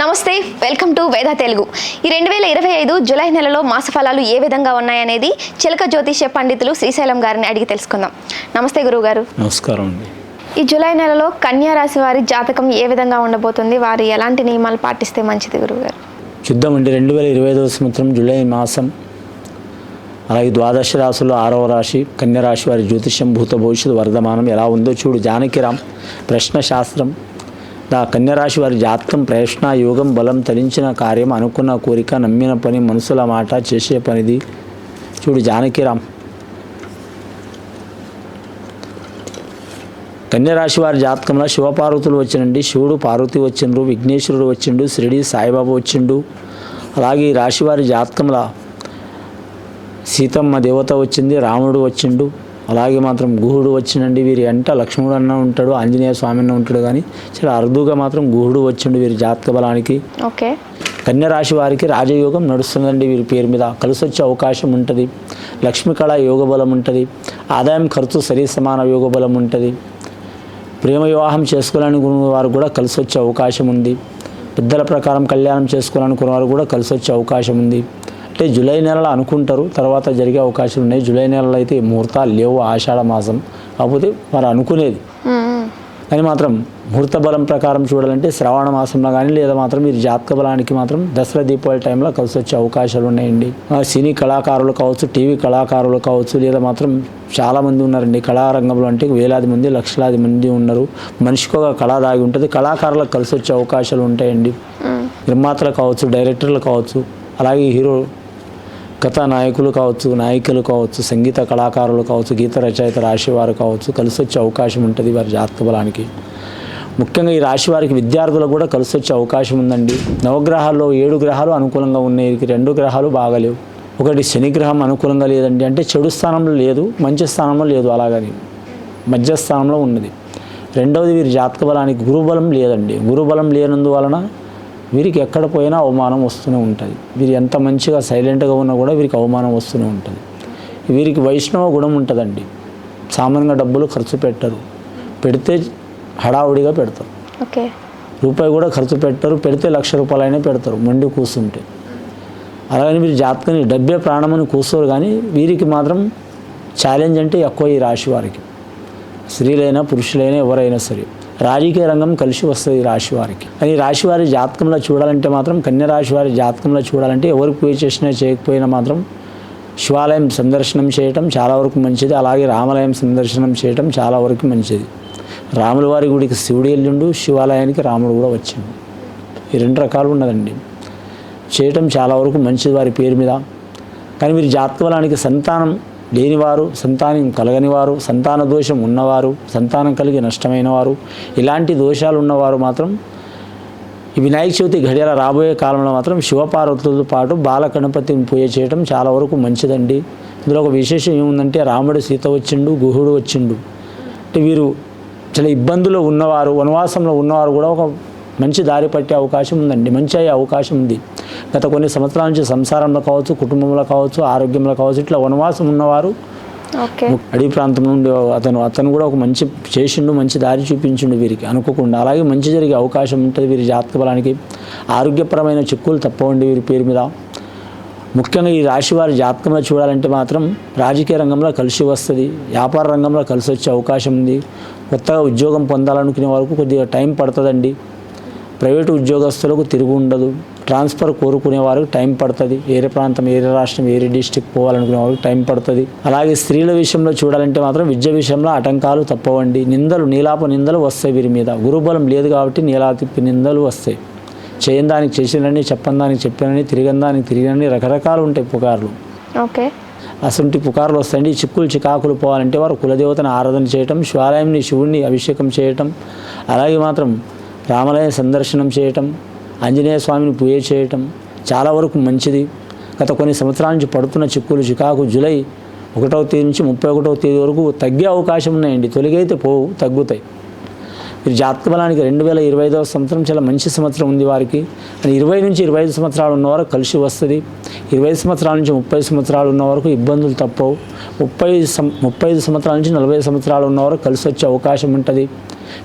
నమస్తే welcome to వేద తెలుగు. ఈ రెండు వేల ఇరవై ఐదు జూలై నెలలో మాస ఫలాలు ఏ విధంగా ఉన్నాయనేది చిలక జ్యోతిష్య పండితులు శ్రీశైలం గారిని అడిగి తెలుసుకుందాం. నమస్తే గురువుగారు. నమస్కారం అండి. ఈ జూలై నెలలో కన్యా రాశి వారి జాతకం ఏ విధంగా ఉండబోతుంది? వారు ఎలాంటి నియమాలు పాటిస్తే మంచిది గురువుగారు? చూద్దాం అండి. రెండు వేల ఇరవై ఐదవ సంవత్సరం జూలై మాసం. అలాగే ద్వాదశ రాశుల్లో ఆరవ రాశి కన్య రాశి వారి జ్యోతిష్యం భూత భవిష్యత్తు వర్ధమానం ఎలా ఉందో చూడు జానకిరామ్. ప్రశ్న ఆ కన్యరాశి వారి జాతకం ప్రయత్న యోగం బలం తరించిన కార్యం అనుకున్న కోరిక నమ్మిన పని మనసుల మాట చేసే పనిది. చూడు జానకిరామ్. కన్యరాశి వారి జాతకంలో శివపార్వతులు వచ్చినండి శివుడు పార్వతి వచ్చిండ్రు విఘ్నేశ్వరుడు వచ్చిండు షిరిడి సాయిబాబా వచ్చిండు. అలాగే ఈ రాశివారి జాతకంలో సీతమ్మ దేవత వచ్చింది రాముడు వచ్చిండు. అలాగే మాత్రం గుహుడు వచ్చిండండి వీరి ఎంట లక్ష్మణుడు అన్న ఉంటాడు ఆంజనేయ స్వామి అన్న ఉంటాడు కానీ చాలా అరుదుగా మాత్రం గుహుడు వచ్చిండు వీరి జాతక బలానికి. ఓకే. కన్య రాశి వారికి రాజయోగం నడుస్తుందండి వీరి పేరు మీద. కలిసి వచ్చే అవకాశం ఉంటుంది. లక్ష్మీ కళ యోగ బలం ఉంటుంది. ఆదాయం ఖర్చు సరి సమాన యోగ బలం ఉంటుంది. ప్రేమ వివాహం చేసుకోవాలనుకున్న వారు కూడా కలిసి వచ్చే అవకాశం ఉంది. పెద్దల ప్రకారం కళ్యాణం చేసుకోవాలనుకున్న వారు కూడా కలిసి వచ్చే అవకాశం ఉంది. అంటే జూలై నెలలో అనుకుంటారు తర్వాత జరిగే అవకాశాలు ఉన్నాయి. జూలై నెలలో అయితే ముహూర్తాలు లేవు ఆషాఢ మాసం. కాకపోతే వారు అనుకునేది. కానీ మాత్రం ముహూర్త బలం ప్రకారం చూడాలంటే శ్రావణ మాసంలో కానీ లేదా మాత్రం మీరు జాతక బలానికి మాత్రం దసరా దీపావళి టైంలో కలిసి వచ్చే అవకాశాలు ఉన్నాయండి. సినీ కళాకారులు కావచ్చు టీవీ కళాకారులు కావచ్చు లేదా మాత్రం చాలామంది ఉన్నారండి. కళారంగంలో అంటే వేలాది మంది లక్షలాది మంది ఉన్నారు. మనిషికి ఒక కళ దాగి ఉంటుంది. కళాకారులకు కలిసి వచ్చే అవకాశాలు ఉంటాయండి. నిర్మాతలు కావచ్చు డైరెక్టర్లు కావచ్చు అలాగే హీరో కథా నాయకులు కావచ్చు నాయికలు కావచ్చు సంగీత కళాకారులు కావచ్చు గీత రచయిత రాశివారు కావచ్చు కలిసి వచ్చే అవకాశం ఉంటుంది వారి జాతక బలానికి. ముఖ్యంగా ఈ రాశి వారికి విద్యార్థులకు కూడా కలిసి వచ్చే అవకాశం ఉందండి. నవగ్రహాల్లో ఏడు గ్రహాలు అనుకూలంగా ఉన్నాయి. రెండు గ్రహాలు బాగలేవు. ఒకటి శనిగ్రహం అనుకూలంగా లేదండి అంటే చెడు స్థానంలో లేదు మంచి స్థానంలో లేదు అలాగని. మధ్య స్థానంలో ఉన్నది. రెండవది వీరి జాతక బలానికి గురుబలం లేదండి. గురుబలం లేనందువలన వీరికి ఎక్కడ పోయినా అవమానం వస్తూనే ఉంటుంది. వీరు ఎంత మంచిగా సైలెంట్గా ఉన్నా కూడా వీరికి అవమానం వస్తూనే ఉంటుంది. వీరికి వైష్ణవ గుణం ఉంటుందండి. సామాన్యంగా డబ్బులు ఖర్చు పెట్టరు. పెడితే హడావుడిగా పెడతారు. ఓకే. రూపాయి కూడా ఖర్చు పెట్టరు. పెడితే లక్ష రూపాయలైనా పెడతారు మొండి కూర్చుంటే అలాగని మీరు జాతకని డబ్బే ప్రాణమని కూర్చోరు కానీ వీరికి మాత్రం ఛాలెంజ్ అంటే ఎక్కువ ఈ రాశి వారికి. స్త్రీలైనా పురుషులైనా ఎవరైనా సరే. రాజకీయ రంగం కలిసి వస్తుంది రాశి వారికి. కానీ రాశి వారి జాతకంలో చూడాలంటే మాత్రం కన్య రాశి వారి జాతకంలో చూడాలంటే ఎవరు పూజ చేసినా చేయకపోయినా మాత్రం శివాలయం సందర్శనం చేయటం చాలా వరకు మంచిది. అలాగే రామాలయం సందర్శనం చేయటం చాలా వరకు మంచిది. రాముల వారి గుడికి శివుడు వెళ్ళిండు శివాలయానికి రాముడు కూడా వచ్చిండు. ఈ రెండు రకాలు ఉన్నదండి. చేయటం చాలా వరకు మంచిది వారి పేరు మీద. కానీ మీరు జాతకబలానికి సంతానం లేనివారు సంతానం కలగని వారు సంతాన దోషం ఉన్నవారు సంతానం కలిగి నష్టమైన వారు ఇలాంటి దోషాలు ఉన్నవారు మాత్రం ఈ వినాయక చవితి గడియాల రాబోయే కాలంలో మాత్రం శివపార్వతులతో పాటు బాల గణపతిని పూజ చేయటం చాలా వరకు మంచిదండి. ఇందులో ఒక విశేషం ఏముందంటే రాముడు సీత వచ్చిండు గుహుడు వచ్చిండు. అంటే వీరు చాలా ఇబ్బందులు ఉన్నవారు వనవాసంలో ఉన్నవారు కూడా ఒక మంచి దారి పట్టే అవకాశం ఉందండి మంచి అయ్యే అవకాశం ఉంది. గత కొన్ని సంవత్సరాల నుంచి సంసారంలో కావచ్చు కుటుంబంలో కావచ్చు ఆరోగ్యంలో కావచ్చు ఇట్లా వనవాసం ఉన్నవారు అడవి ప్రాంతం నుండి అతను అతను కూడా ఒక మంచి చేసిండు మంచి దారి చూపించిండు వీరికి అనుకోకుండా. అలాగే మంచి జరిగే అవకాశం ఉంటుంది వీరి జాతక బలానికి. ఆరోగ్యపరమైన చిక్కులు తప్పవండి వీరి పేరు మీద. ముఖ్యంగా ఈ రాశి వారి జాతకంలో చూడాలంటే మాత్రం రాజకీయ రంగంలో కలిసి వస్తుంది. వ్యాపార రంగంలో కలిసి వచ్చే అవకాశం ఉంది. కొత్తగా ఉద్యోగం పొందాలనుకునే వరకు కొద్దిగా టైం పడుతుందండి. ప్రైవేటు ఉద్యోగస్తులకు తిరుగు ఉండదు. ట్రాన్స్ఫర్ కోరుకునే వారికి టైం పడుతుంది. వేరే ప్రాంతం వేరే రాష్ట్రం వేరే డిస్టిక్ పోవాలనుకునే వారికి టైం పడుతుంది. అలాగే స్త్రీల విషయంలో చూడాలంటే మాత్రం విద్య విషయంలో ఆటంకాలు తప్పవండి. నిందలు నీలాప నిందలు వస్తాయి వీరి మీద. గురుబలం లేదు కాబట్టి నీలాతిప్పి నిందలు వస్తాయి. చేయని దానికి చేసినని చెప్పని దానికి చెప్పినని తిరిగని దానికి తిరిగినని రకరకాలు ఉంటాయి పుకార్లు. ఓకే. అసంటి పుకార్లు వస్తాయండి. చిక్కులు చికాకులు పోవాలంటే వారు కులదేవతను ఆరాధన చేయటం శివాలయంని శివుణ్ణి అభిషేకం చేయటం. అలాగే మాత్రం రామాలయ సందర్శనం చేయటం ఆంజనేయ స్వామిని పూజ చేయటం చాలా వరకు మంచిది. గత కొన్ని సంవత్సరాల నుంచి పడుతున్న చిక్కులు చికాకు జులై ఒకటవ తేదీ నుంచి ముప్పై ఒకటవ తేదీ వరకు తగ్గే అవకాశం ఉన్నాయండి. తొలగైతే పోవు తగ్గుతాయి. మీరు జాతక బలానికి రెండు వేల ఇరవై ఐదవ సంవత్సరం చాలా మంచి సంవత్సరం ఉంది వారికి. అని ఇరవై నుంచి ఇరవై ఐదు సంవత్సరాలు ఉన్న వరకు కలిసి వస్తుంది. ఇరవై ఐదు సంవత్సరాల నుంచి ముప్పై సంవత్సరాలు ఉన్న వరకు ఇబ్బందులు తప్పవు. ముప్పై సం ముప్పై ఐదు సంవత్సరాల నుంచి నలభై సంవత్సరాలు ఉన్న వరకు కలిసి వచ్చే అవకాశం ఉంటుంది.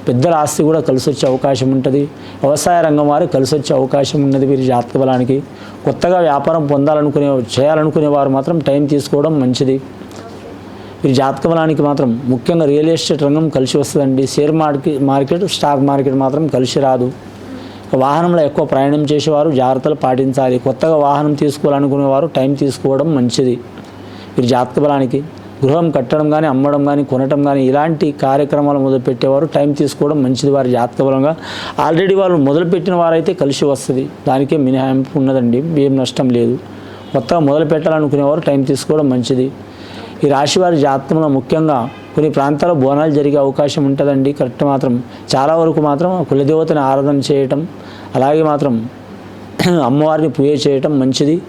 పెద్దల ఆస్తి కూడా కలిసి వచ్చే అవకాశం ఉంటుంది. వ్యవసాయ రంగం వారు కలిసి వచ్చే అవకాశం ఉన్నది వీరి జాతక బలానికి. కొత్తగా వ్యాపారం పొందాలనుకునే చేయాలనుకునే వారు మాత్రం టైం తీసుకోవడం మంచిది. వీరి జాతక బలానికి మాత్రం ముఖ్యంగా రియల్ ఎస్టేట్ రంగం కలిసి వస్తుందండి. Share market market stock market మాత్రం కలిసి రాదు. వాహనంలో ఎక్కువ ప్రయాణం చేసేవారు జాగ్రత్తలు పాటించాలి. కొత్తగా వాహనం తీసుకోవాలనుకునేవారు టైం తీసుకోవడం మంచిది. వీరి జాతక బలానికి గృహం కట్టడం కానీ అమ్మడం కానీ కొనడం కానీ ఇలాంటి కార్యక్రమాలు మొదలుపెట్టేవారు. టైం తీసుకోవడం మంచిది. వారి జాతక బలంగా ఆల్రెడీ వాళ్ళు మొదలుపెట్టిన వారైతే కలిసి వస్తుంది. దానికే మినహాయింపు ఉన్నదండి. ఏం నష్టం లేదు. కొత్తగా మొదలు పెట్టాలనుకునేవారు టైం తీసుకోవడం మంచిది. ఈ రాశి వారి జాతకంలో ముఖ్యంగా కొన్ని ప్రాంతాల్లో బోనాలు జరిగే అవకాశం ఉంటుందండి. కరెక్ట్ మాత్రం. చాలా వరకు మాత్రం కులదేవతని ఆరాధన చేయటం అలాగే మాత్రం అమ్మవారిని పూజ చేయటం మంచిది.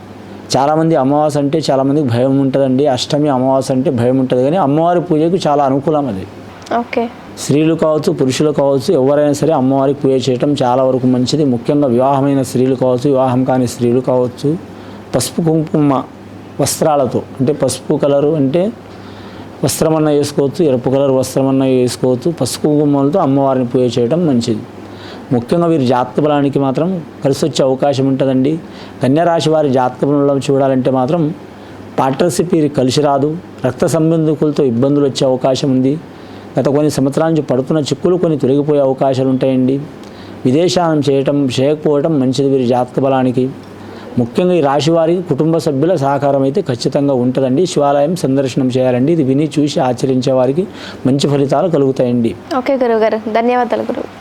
చాలామంది అమావాస అంటే చాలామందికి భయం ఉంటుందండి. అష్టమి అమావాస అంటే భయం ఉంటుంది. కానీ అమ్మవారి పూజకు చాలా అనుకూలం అది. ఓకే. స్త్రీలు కావచ్చు పురుషులు కావచ్చు ఎవరైనా సరే అమ్మవారికి పూజ చేయటం చాలా వరకు మంచిది. ముఖ్యంగా వివాహమైన స్త్రీలు కావచ్చు వివాహం కాని స్త్రీలు కావచ్చు పసుపు కుంకుమ వస్త్రాలతో అంటే పసుపు కలరు అంటే వస్త్రమన్నా వేసుకోవచ్చు ఎరుపు కలర్ వస్త్రమన్నా వేసుకోవచ్చు పసుపు కుంకుమలతో అమ్మవారిని పూజ చేయడం మంచిది. ముఖ్యంగా వీరి జాతక బలానికి మాత్రం కలిసి వచ్చే అవకాశం ఉంటుందండి. కన్యరాశి వారి జాతక బలంలో చూడాలంటే మాత్రం పార్ట్నర్షిప్ వీరి కలిసి రాదు. రక్త సంబంధికులతో ఇబ్బందులు వచ్చే అవకాశం ఉంది. గత కొన్ని సంవత్సరాల నుంచి పడుతున్న చిక్కులు కొన్ని తొలగిపోయే అవకాశాలు ఉంటాయండి. విదేశానం చేయటం చేయకపోవటం మంచిది వీరి జాతక బలానికి ముఖ్యంగా ఈ రాశి వారికి కుటుంబ సభ్యుల సహకారం అయితే ఖచ్చితంగా ఉంటుందండి. శివాలయం సందర్శనం చేయాలండి. ఇది విని చూసి ఆచరించే వారికి మంచి ఫలితాలు కలుగుతాయండి. ఓకే గురువు గారు ధన్యవాదాలు గురువు.